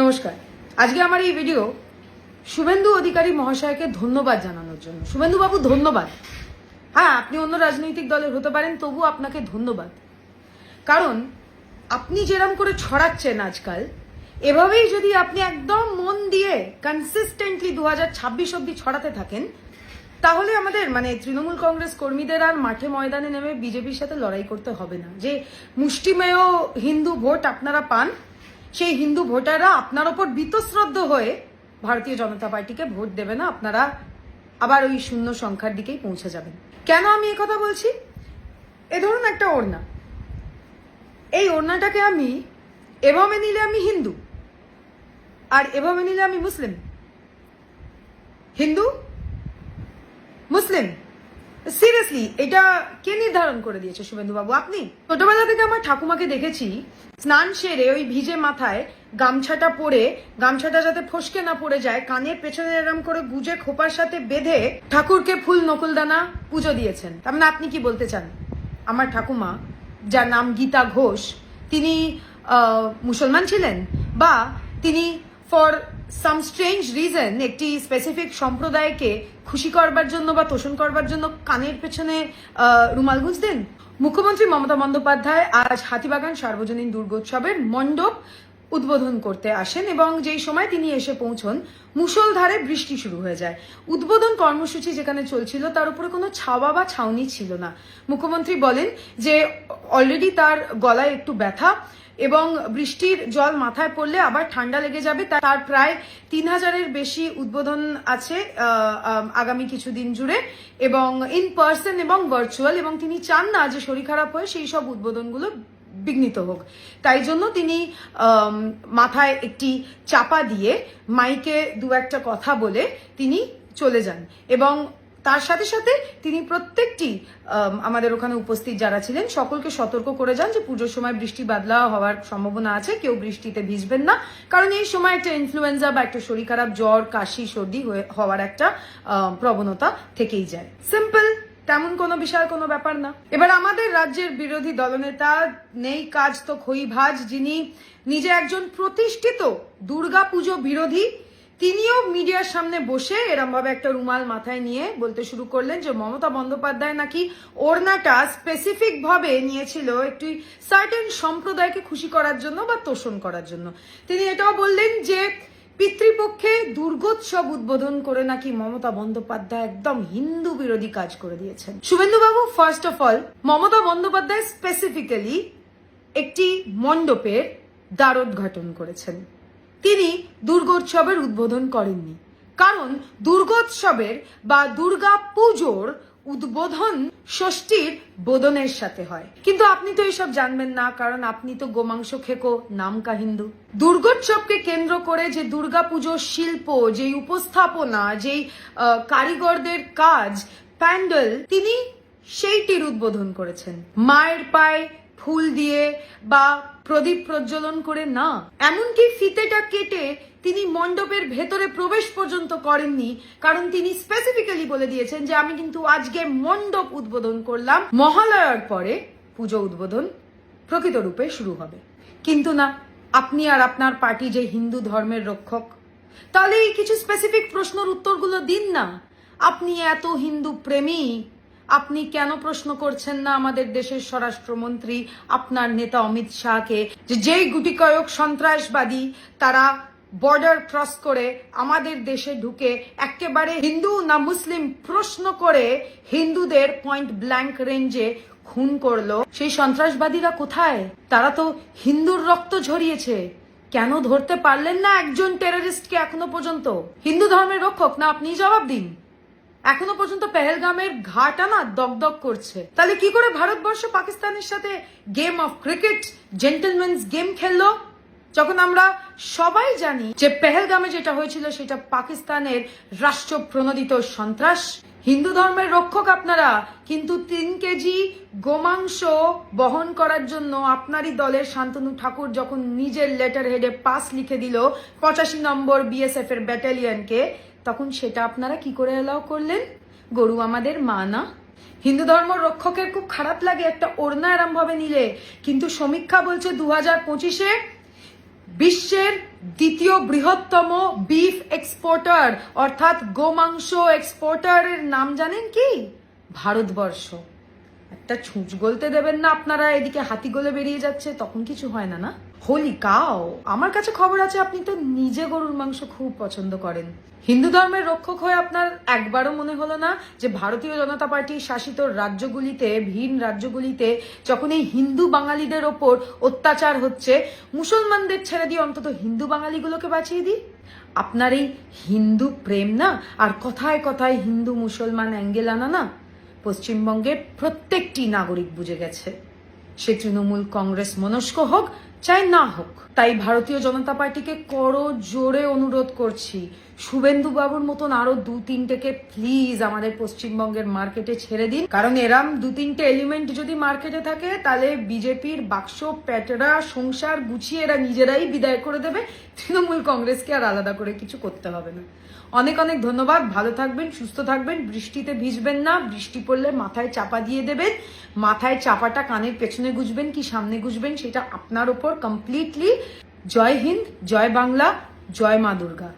নমস্কার। আজকে আমার এই ভিডিও শুভেন্দু অধিকারী মহাশয়কে ধন্যবাদ জানানোর জন্য। শুভেন্দু বাবু ধন্যবাদ। হ্যাঁ আপনি অন্য রাজনৈতিক দলের হতে পারেন, তবু আপনাকে ধন্যবাদ। কারণ আপনি যেরম করে ছড়াচ্ছেন আজকাল, এভাবেই যদি আপনি একদম মন দিয়ে কনসিস্টেন্টলি দু হাজার ছাব্বিশ অব্দি ছড়াতে থাকেন, তাহলে আমাদের মানে তৃণমূল কংগ্রেস কর্মীদের আর মাঠে ময়দানে নেমে বিজেপির সাথে লড়াই করতে হবে না। যে মুষ্টিমেয় হিন্দু ভোট আপনারা পান সেই হিন্দু ভোটাররা আপনার ওপর বীতশ্রদ্ধ হয়ে ভারতীয় জনতা পার্টিকে ভোট দেবে না, আপনারা আবার ওই শূন্য সংখ্যার দিকেই পৌঁছে যাবেন। কেন আমি কথা বলছি? এ ধরুন একটা ওড়না। এই ওড়নাটাকে আমি এভাবে নিলে আমি হিন্দু, আর এভাবে নিলে আমি মুসলিম। হিন্দু? মুসলিম। সিরিয়াসলি এটা কে নির্ধারণ করে দিয়েছে শুভেন্দু বাবু আপনি? ছোটবেলা থেকে আমার ঠাকুমাকে দেখেছি, স্নান সেরে ওই ভিজে মাথায় গামছাটা পরে, গামছাটা যাতে ফসকে না পড়ে যায়, কানের পেছনে এরম করে গুজে খোপার সাথে বেঁধে ঠাকুরকে ফুল নকুলদানা পুজো দিয়েছেন। তার মানে আপনি কি বলতে চান? আমার ঠাকুমা, যার নাম গীতা ঘোষ, তিনি মুসলমান ছিলেন? বা তিনি ফর সাম স্ট্রেঞ্জ রিজন একটি স্পেসিফিক সম্প্রদায়কে খুশি করবার জন্য বা তোষণ করবার জন্য কানের পেছনে রুমাল গুঁজতেন? মুখ্যমন্ত্রী মমতা বন্দ্যোপাধ্যায় আজ হাতিবাগান সার্বজনীন দুর্গোৎসবের মণ্ডপ উদ্বোধন করতে আসেন এবং যেই সময় তিনি এসে পৌঁছন, মুষলধারে বৃষ্টি শুরু হয়ে যায়। উদ্বোধন কর্মসূচি যেখানে চলছিল, তার উপরে কোনো ছাওয়া বা ছাউনি ছিল না। মুখ্যমন্ত্রী বলেন যে অলরেডি তার গলায় একটু ব্যথা এবং বৃষ্টির জল মাথায় পড়লে আবার ঠান্ডা লেগে যাবে। তার প্রায় তিন হাজারের বেশি উদ্বোধন আছে আগামী কিছুদিন জুড়ে। এবং ইন পার্সন এবং ভার্চুয়াল এবং তিনি চান না যে শরীর খারাপ হয়ে সেই সব উদ্বোধনগুলো বিঘ্নিত হোক। তাই জন্য তিনি মাথায় একটি চাপা দিয়ে মাইকে দু একটা কথা বলে তিনি চলে যান। এবং তার সাথে সাথে তিনি প্রত্যেকটি আমাদের ওখানে উপস্থিত যারা ছিলেন, সকলকে সতর্ক করে যান যে পুজোর সময় বৃষ্টি বাদলা হওয়ার সম্ভাবনা আছে, কেউ বৃষ্টিতে ভিজবেন না। কারণ এই সময় একটা ইনফ্লুয়েঞ্জা বা একটা শরীর খারাপ, জ্বর, কাশি, সর্দি হওয়ার একটা প্রবণতা থেকেই যায়। সিম্পল তেমন কোনো বিশাল কোনো ব্যাপার না। এবার আমাদের রাজ্যের বিরোধী দলনেতা, নেই কাজ তো খই ভাজ, যিনি নিজে একজন প্রতিষ্ঠিত দুর্গাপুজো বিরোধী তিনিও মিডিয়ার সামনে বসে এরম ভাবে একটা রুমাল মাথায় নিয়ে বলতে শুরু করলেন যে মমতা বন্দ্যোপাধ্যায় নাকি ওড়নাটা স্পেসিফিক ভাবে নিয়েছিল একটি সার্টেন সম্প্রদায়কে খুশি করার জন্য বা তোষণ করার জন্য। তিনি এটাও বললেন যে পিতৃপক্ষে দুর্গোৎসব উদ্বোধন করে নাকি মমতা বন্দ্যোপাধ্যায় একদম হিন্দু বিরোধী কাজ করে দিয়েছেন। শুভেন্দুবাবু first of all Mamata Bandyopadhyay specifically একটি মণ্ডপের দ্বারোদ্ঘাটন করেছেন। তিনি দুর্গোৎসবের উদ্বোধন করেননি। কারণ দুর্গোৎসবের বা দুর্গা পুজোর উদ্বোধন ষষ্ঠীর বোধনের সাথে হয়। কিন্তু আপনি তো এইসব জানবেন না, কারণ আপনি তো গোমাংস খেকো নামকা হিন্দু দুর্গোৎসবকে কেন্দ্র করে যে দুর্গা পুজোর শিল্প, যেই উপস্থাপনা, যেই কারিগরদের কাজ, প্যান্ডেল, তিনি সেইটির উদ্বোধন করেছেন। মায়ের পায়ে ফুল দিয়ে বা প্রদীপ প্রজ্বলন করে না। এমনকি ফিতেটা কেটে তিনি মণ্ডপের ভেতরে প্রবেশ পর্যন্ত করেননি, কারণ তিনি স্পেসিফিক্যালি বলে দিয়েছেন যে আমি কিন্তু আজকে মণ্ডপ উদ্বোধন করলাম, মহালয়ার পরে পুজো উদ্বোধন প্রকৃত রূপে শুরু হবে। কিন্তু না, আপনি আর আপনার পার্টি যে হিন্দু ধর্মের রক্ষক, তাহলে এই কিছু স্পেসিফিক প্রশ্নের উত্তরগুলো দিন না। আপনি এত হিন্দু প্রেমী আপনি কেন প্রশ্ন করছেন না আমাদের দেশের স্বরাষ্ট্রমন্ত্রী, আপনার নেতা অমিত শাহকে? যেই গুটি কয়েক সন্ত্রাসবাদী তারা বর্ডার ক্রস করে আমাদের দেশে ঢুকে একেবারে হিন্দু না মুসলিম প্রশ্ন করে হিন্দুদের পয়েন্ট ব্ল্যাঙ্ক রেঞ্জে খুন করল। সেই সন্ত্রাসবাদীরা কোথায়? তারা তো হিন্দুর রক্ত ঝরিয়েছে। কেন ধরতে পারলেন না একজন টেররিস্টকে এখনও পর্যন্ত? হিন্দু ধর্মের রক্ষক না আপনি জবাব দিন। এখনও পর্যন্ত পেহেলগামের ঘাটা না দগদগ করছে। তাহলে কি করে ভারতবর্ষ পাকিস্তানের সাথে game of cricket gentleman's game খেললো? যখন আমরা সবাই জানি যে পেহেলগামে যেটা হয়েছিল সেটা পাকিস্তানের রাষ্ট্র প্রণোদিত সন্ত্রাস, হিন্দু ধর্মের রক্ষক আপনারা, কিন্তু তিন কেজি গোমাংস বহন করার জন্য আপনারই দলের শান্তনু ঠাকুর যখন নিজের লেটার হেডে পাস লিখে দিল, পঁচাশি নম্বর বিএসএফ এর ব্যাটালিয়নকে তখন সেটা আপনারা কি করে এলাও করলেন? গরু আমাদের মা না? হিন্দু ধর্ম রক্ষকের খুব খারাপ লাগে একটা ওড়না এরম ভাবে নিলে। কিন্তু সমীক্ষা বলছে দু হাজার পঁচিশে বিশ্বের দ্বিতীয় বৃহত্তম বিফ এক্সপোর্টার অর্থাৎ গোমাংস এক্সপোর্টারের নাম জানেন কি? ভারতবর্ষ। একটা ছুঁচ গলতে দেবেন না আপনারা, এদিকে হাতি গলে বেরিয়ে যাচ্ছে, তখন কিছু হয় না না? হোলি কাও আমার কাছে খবর আছে, আপনি তো নিজে গরুর মাংস খুব পছন্দ করেন। হিন্দু ধর্মের রক্ষক হয়ে আপনার একবারও মনে হলো না যে ভারতীয় জনতা পার্টি শাসিত রাজ্যগুলিতে, ভিন রাজ্যগুলিতে যখন এই হিন্দু বাঙালিদের ওপর অত্যাচার হচ্ছে, মুসলমানদের ছেড়ে দিয়ে অন্তত হিন্দু বাঙালিগুলোকে বাঁচিয়ে দিই? আপনার এই হিন্দু প্রেম না? আর কথায় কথায় হিন্দু মুসলমান অ্যাঙ্গেল আনা না? পশ্চিমবঙ্গের প্রত্যেকটি নাগরিক বুঝে গেছে। সে তৃণমূল কংগ্রেস মনস্ক হোক চাই না হোক, তাই ভারতীয় জনতা পার্টিকে করো জোরে অনুরোধ করছি। শুভেন্দু বাবুর মতন আরও দু তিনটেকে প্লিজ আমাদের পশ্চিমবঙ্গের মার্কেটে ছেড়ে দিন। কারণ এরাম দু তিনটে এলিমেন্ট যদি মার্কেটে থাকে, তাহলে বিজেপির বাক্স প্যাটেরা সংসার গুছিয়ে এরা নিজেরাই বিদায় করে দেবে। তৃণমূল কংগ্রেসকে আর আলাদা করে কিছু করতে হবে না। অনেক অনেক ধন্যবাদ। ভালো থাকবেন, সুস্থ থাকবেন, বৃষ্টিতে ভিজবেন না, বৃষ্টি পড়লে মাথায় চাপা দিয়ে দেবেন। মাথায় চাপাটা কানের পেছনে গুজবেন কি সামনে গুজবেন, সেটা আপনার ওপর কমপ্লিটলি জয় হিন্দ জয় বাংলা জয় মা দুর্গা